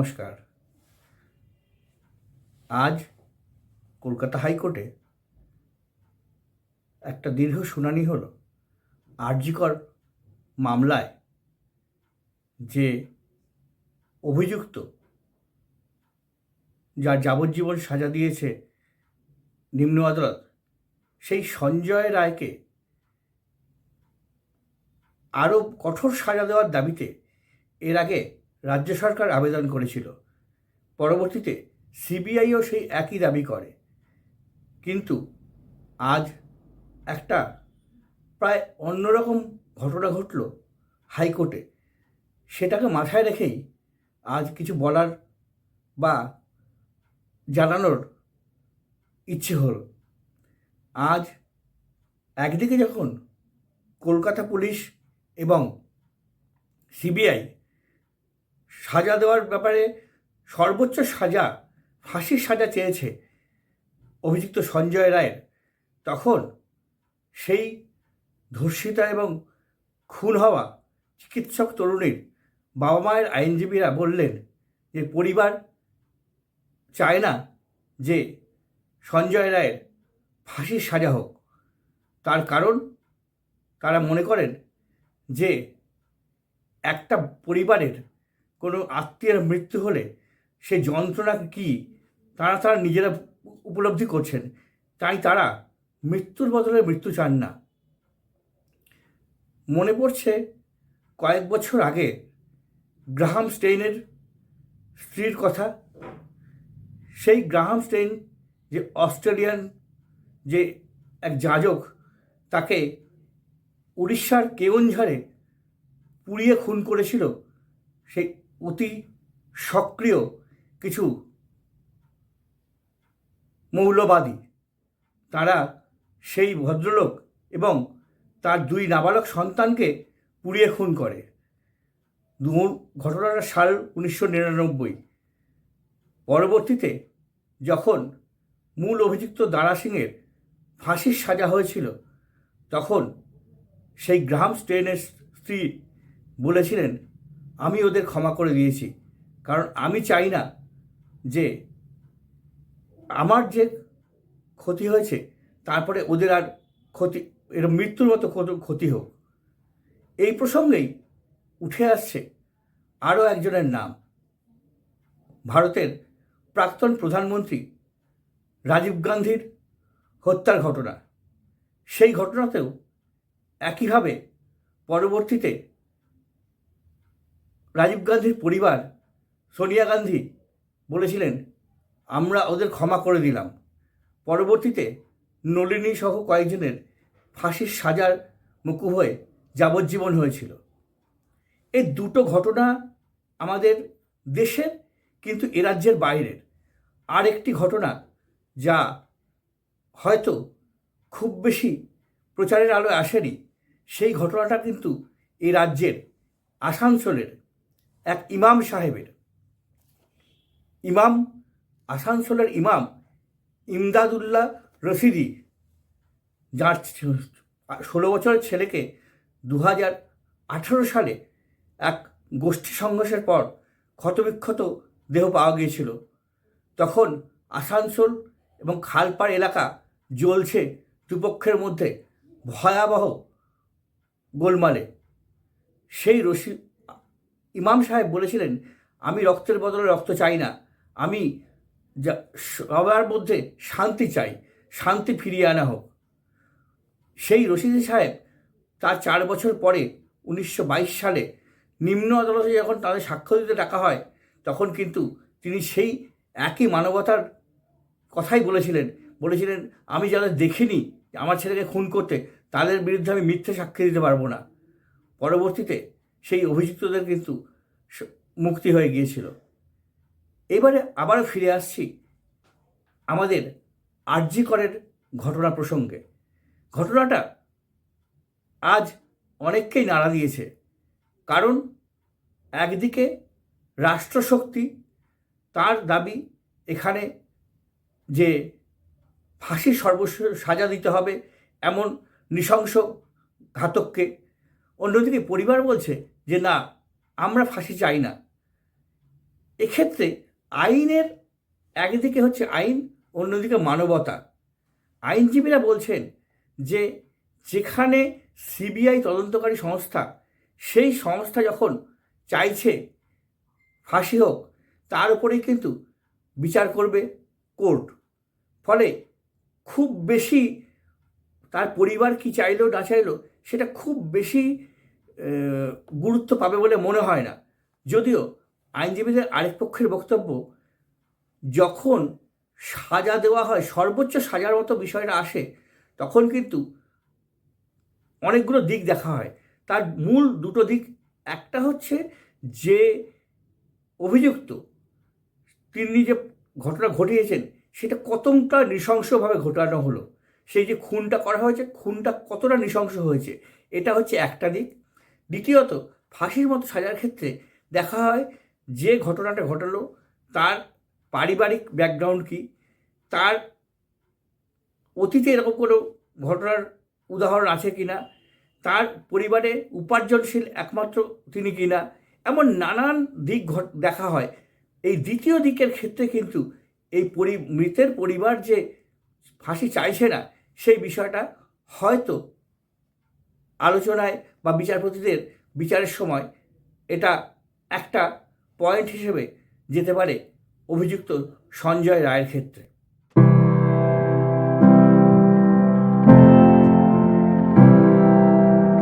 নমস্কার। আজ কলকাতা হাইকোর্টে একটা দীর্ঘ শুনানি হলো আরজিকর মামলায় যে অভিযুক্ত যার যাবজ্জীবন সাজা দিয়েছে নিম্ন আদালত, সেই সঞ্জয় রায়কে আরও কঠোর সাজা দেওয়ার দাবিতে এর আগে রাজ্য সরকার আবেদন করেছিল। পরবর্তীতে সিবিআইও সেই একই দাবি করে। কিন্তু আজ একটা প্রায় অন্যরকম ঘটনা ঘটল হাইকোর্টে। সেটাকে মাথায় রেখেই আজ কিছু বলার বা জানানোর ইচ্ছে হলো। আজ একদিকে যখন কলকাতা পুলিশ এবং সিবিআই সাজা দেওয়ার ব্যাপারে সর্বোচ্চ সাজা, ফাঁসির সাজা চেয়েছে অভিযুক্ত সঞ্জয় রায়ের। তখন সেই ধর্ষিতা এবং খুন হওয়া চিকিৎসক তরুণীর বাবা মায়ের আইনজীবীরা বললেন যে, পরিবার চায় না যে সঞ্জয় রায়ের ফাঁসির সাজা হোক। তার কারণ তারা মনে করেন যে, একটা পরিবারের কোনো আত্মীয়ের মৃত্যু হলে সে যন্ত্রণা কী তারা তারা নিজেরা উপলব্ধি করছেন? তাই তারা মৃত্যুর বদলে মৃত্যু চান না। মনে পড়ছে কয়েক বছর আগে গ্রাহাম স্টেইনের স্ত্রীর কথা। সেই গ্রাহাম স্টেইন যে অস্ট্রেলিয়ান যে এক যাজক, তাকে উড়িষ্যার কেওনঝাড়ে পুড়িয়ে খুন করেছিল, সেই অতি সক্রিয় কিছু মৌলবাদী। তারা সেই ভদ্রলোক এবং তার দুই নাবালক সন্তানকে পুড়িয়ে খুন করে। দু ঘটনাটা সাল উনিশশো নিরানব্বই। পরবর্তীতে যখন মূল অভিযুক্ত দারা সিংয়ের ফাঁসির সাজা হয়েছিল, তখন সেই গ্রাহাম স্টেনের স্ত্রী বলেছিলেন আমি ওদের ক্ষমা করে দিয়েছি। কারণ আমি চাই না যে আমার যে ক্ষতি হয়েছে, তারপরে ওদের আর ক্ষতি, এর মৃত্যুর মতো ক্ষতি হোক। এই প্রসঙ্গেই উঠে আসছে আরও একজনের নাম। ভারতের প্রাক্তন প্রধানমন্ত্রী রাজীব গান্ধীর হত্যার ঘটনা। সেই ঘটনাতেও একইভাবে পরবর্তীতে রাজীব গান্ধীর পরিবার সোনিয়া গান্ধী বলেছিলেন, আমরা ওদের ক্ষমা করে দিলাম। পরবর্তীতে নলিনী সহ কয়েকজনের ফাঁসির সাজার মুকুব হয়ে যাবজ্জীবন হয়েছিল। এই দুটো ঘটনা আমাদের দেশের কিন্তু এ রাজ্যের বাইরের। আর একটি ঘটনা যা হয়তো খুব বেশি প্রচারের আলোয় আসেনি, সেই ঘটনাটা কিন্তু এই রাজ্যের আসানসোলের এক ইমাম সাহেবের। ইমাম, আসানসোলের ইমাম ইমদাদুল্লাহ রশিদি, যার ষোলো বছরের ছেলেকে দু হাজার আঠেরো সালে এক গোষ্ঠী সংঘর্ষের পর ক্ষতবিক্ষত দেহ পাওয়া গিয়েছিল। তখন আসানসোল এবং খালপাড় এলাকা জ্বলছে দুপক্ষের মধ্যে ভয়াবহ গোলমালে। সেই রশি ইমাম সাহেব বলেছিলেন, আমি রক্তের বদলে রক্ত চাই না। আমি সবার মধ্যে শান্তি চাই, শান্তি ফিরিয়ে আনা হোক। সেই রশিদি সাহেব তার চার বছর পরে উনিশশো বাইশ সালে নিম্ন আদালতে যখন তাদের সাক্ষ্য দিতে ডাকা হয়, তখন কিন্তু তিনি সেই একই মানবতার কথাই বলেছিলেন। বলেছিলেন, আমি যাদের দেখিনি আমার ছেলেকে খুন করতে, তাদের বিরুদ্ধে আমি মিথ্যে সাক্ষী দিতে পারব না। পরবর্তীতে সেই অভিযুক্তদের কিন্তু মুক্তি হয়ে গিয়েছিল। এবারে আবারও ফিরে আসছি আমাদের আরজি করের ঘটনা প্রসঙ্গে। ঘটনাটা আজ অনেককেই নাড়া দিয়েছে। কারণ একদিকে রাষ্ট্রশক্তি তার দাবি এখানে যে ফাঁসি সর্বস্ব সাজা দিতে হবে এমন নৃশংস ঘাতককে অন্যদিকে পরিবার বলছে যে না, আমরা ফাঁসি চাই না। এক্ষেত্রে আইনের একদিকে হচ্ছে আইন, অন্যদিকে মানবতা। আইনজীবীরা বলছেন যে, যেখানে সিবিআই তদন্তকারী সংস্থা, সেই সংস্থা যখন চাইছে ফাঁসি হোক, তার উপরেই কিন্তু বিচার করবে কোর্ট। ফলে খুব বেশি তার পরিবার কি চাইলো, না চাইলো, সেটা খুব বেশি গুরুত্ব পাবে বলে মনে হয় না। যদিও আইনজীবীদের আরেক পক্ষের বক্তব্য, যখন সাজা দেওয়া হয়, সর্বোচ্চ সাজার মতো বিষয়টা আসে, তখন কিন্তু অনেকগুলো দিক দেখা হয়। তার মূল দুটো দিক, একটা হচ্ছে যে অভিযুক্ত, তিনি যে ঘটনা ঘটিয়েছেন, সেটা কতটা নৃশংসভাবে ঘটানো হলো, সেই যে খুনটা করা হয়েছে, খুনটা কতটা নৃশংস হয়েছে, এটা হচ্ছে একটা দিক। দ্বিতীয়ত, ফাঁসির মতো সাজার ক্ষেত্রে দেখা হয় যে ঘটনাটা ঘটালো, তার পারিবারিক ব্যাকগ্রাউন্ড কী, তার অতীতে এরকম কোনো ঘটনার উদাহরণ আছে কি না, তার পরিবারে উপার্জনশীল একমাত্র তিনি কি না, এমন নানান দিক দেখা হয়। এই দ্বিতীয় দিকের ক্ষেত্রে কিন্তু এই পরি, মৃতের পরিবার যে ফাঁসি চাইছে না, সেই বিষয়টা হয়তো আলোচনায় বা বিচারপতিদের বিচারের সময় এটা একটা পয়েন্ট হিসেবে যেতে পারে অভিযুক্ত সঞ্জয় রায়ের ক্ষেত্রে।